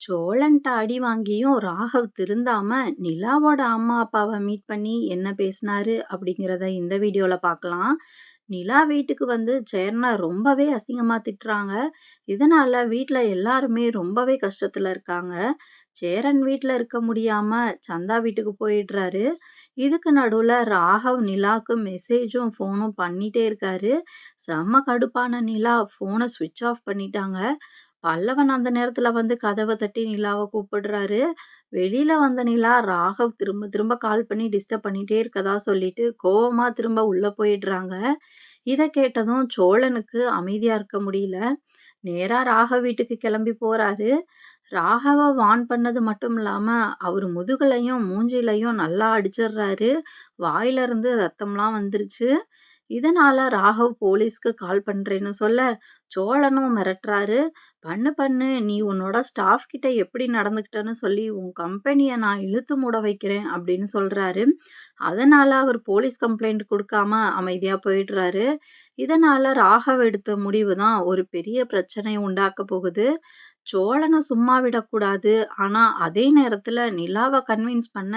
சோழன்ட்ட அடி வாங்கியும் ராகவ் திருந்தாம நிலாவோட அம்மா அப்பாவை மீட் பண்ணி என்ன பேசினாரு அப்படிங்கிறத இந்த வீடியோல பார்க்கலாம். நிலா வீட்டுக்கு வந்து சேர்னா ரொம்பவே அசிங்கமா திட்டுறாங்க. இதனால வீட்டில் எல்லாருமே ரொம்பவே கஷ்டத்துல இருக்காங்க. சேரன் வீட்டில் இருக்க முடியாம சந்தா வீட்டுக்கு போயிடுறாரு. இதுக்கு நடுவுல ராகவ் நிலாக்கு மெசேஜும் ஃபோனும் பண்ணிட்டே இருக்காரு. செம்ம கடுப்பான நிலா ஃபோனை ஸ்விட்ச் ஆஃப் பண்ணிட்டாங்க. பல்லவன் அந்த நேரத்துல வந்து கதவை தட்டி நிலாவை கூப்பிடுறாரு. வெளியில வந்த நிலா ராகவ் திரும்ப திரும்ப கால் பண்ணி டிஸ்டர்ப் பண்ணிட்டே இருக்கதா சொல்லிட்டு கோவமா திரும்ப உள்ள போயிடுறாங்க. இத கேட்டதும் சோழனுக்கு அமைதியா இருக்க முடியல. நேரா ராகவ் வீட்டுக்கு கிளம்பி போறாரு. ராகவ வான் பண்ணது மட்டும் இல்லாம, அவர் முதுகலையும் மூஞ்சிலையும் நல்லா அடிச்சிடுறாரு. வாயில இருந்து ரத்தம்லாம் வந்துருச்சு. இதனால ராகவ் போலீஸ்க்கு கால் பண்றேன்னு சொல்ல, சோழனும் மிரட்டுறாரு. பண்ணு பண்ணு நீ உன்னோட ஸ்டாஃப் கிட்ட எப்படி நடந்துக்கிட்டேன்னு சொல்லி உன் கம்பெனியை நான் இழுத்து மூட வைக்கிறேன் அப்படின்னு சொல்றாரு. அதனால அவர் போலீஸ் கம்ப்ளைண்ட் கொடுக்காம அமைதியா போயிடுறாரு. இதனால ராகவ் எடுத்த முடிவு தான் ஒரு பெரிய பிரச்சனை உண்டாக்க போகுது. சோழனை சும்மா விடக்கூடாது. ஆனா, அதே நேரத்துல நிலாவை கன்வின்ஸ் பண்ண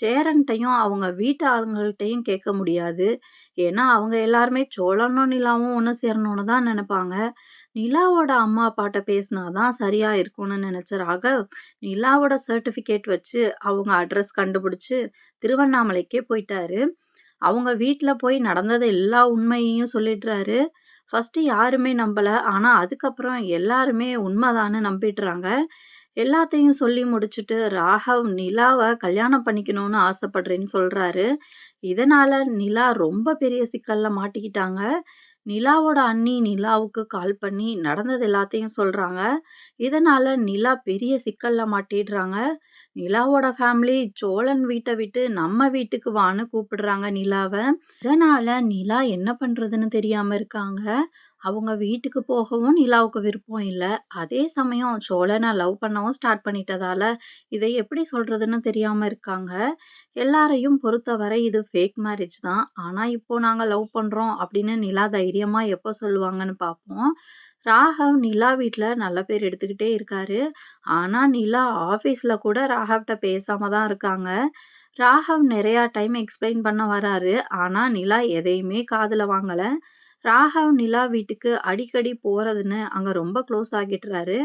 சேரன்ட்டையும் அவங்க வீட்டு ஆளுங்கள்ட்டையும் கேட்க முடியாது. ஏன்னா, அவங்க எல்லாருமே சோழனும், நிலாவும் ஒன்று சேரணும்னு தான் நினைப்பாங்க நிலாவோட அம்மா அப்பாட்ட பேசினா தான் சரியா இருக்கும்னு நினைச்ச ராகவ், நிலாவோட சர்டிஃபிகேட் வச்சு அவங்க அட்ரஸ் கண்டுபிடிச்சு திருவண்ணாமலைக்கே போயிட்டாரு. அவங்க வீட்டில் போய் நடந்தது எல்லா உண்மையையும் சொல்லிடுறாரு. ஃபர்ஸ்ட்டு யாருமே நம்பல. ஆனா, அதுக்கப்புறம் எல்லாருமே உண்மைதான்னு நம்பிடுறாங்க. எல்லாத்தையும் சொல்லி முடிச்சுட்டு ராகவ் நிலாவ கல்யாணம் பண்ணிக்கணும்னு ஆசைப்படுறேன்னு சொல்றாரு. இதனால நிலா ரொம்ப பெரிய சிக்கல்ல மாட்டிக்கிட்டாங்க. நிலாவோட அண்ணி நிலாவுக்கு கால் பண்ணி நடந்தது எல்லாத்தையும் சொல்றாங்க. இதனால நிலா பெரிய சிக்கல்ல மாட்டிடுறாங்க. நிலாவோட ஃபேமிலி சோழன் வீட்டை விட்டு நம்ம வீட்டுக்கு வான்னு கூப்பிடுறாங்க நிலாவை இதனால நிலா என்ன பண்றதுன்னு தெரியாம இருக்காங்க. அவங்க வீட்டுக்கு போகவும் நிலாவுக்கு விருப்பம் இல்லை அதே சமயம் சோழன லவ் பண்ணவும் ஸ்டார்ட் பண்ணிட்டதால, இதை எப்படி சொல்றதுன்னு தெரியாம இருக்காங்க. எல்லாரையும் பொறுத்தவரை இது ஃபேக் மேரேஜ் தான். ஆனா, இப்போ நாங்க லவ் பண்றோம் அப்படின்னு நிலா தைரியமா எப்போ சொல்லுவாங்கன்னு பார்ப்போம். ராகவ் நிலா வீட்ல நல்ல பேர் எடுத்துக்கிட்டே இருக்காரு. ஆனா, நிலா ஆஃபீஸ்ல கூட ராகவ்ட்ட பேசாம தான் இருக்காங்க. ராகவ் நிறையா டைம் எக்ஸ்பிளைன் பண்ண வராரு. ஆனா, நிலா எதையுமே காதுல வாங்கல. ராகவ் நிலா வீட்டுக்கு அடிக்கடி போறதுன்னு அங்க ரொம்ப க்ளோஸ் ஆகிடுறாரு.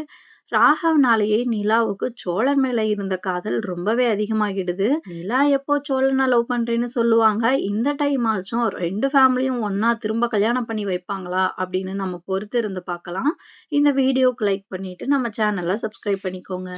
ராகவ்னாலேயே நிலாவுக்கு சோழன் மேல இருந்த காதல் ரொம்பவே அதிகமாகிடுது. நிலா எப்போ சோழனை லவ் பண்றேன்னு சொல்லுவாங்க. இந்த டைம் ஆச்சும் ரெண்டு ஃபேமிலியும் ஒன்னா திரும்ப கல்யாணம் பண்ணி வைப்பாங்களா? அப்படின்னு நம்ம பொறுத்து இருந்து பார்க்கலாம். இந்த வீடியோக்கு லைக் பண்ணிட்டு நம்ம சேனலை சப்ஸ்கிரைப் பண்ணிக்கோங்க.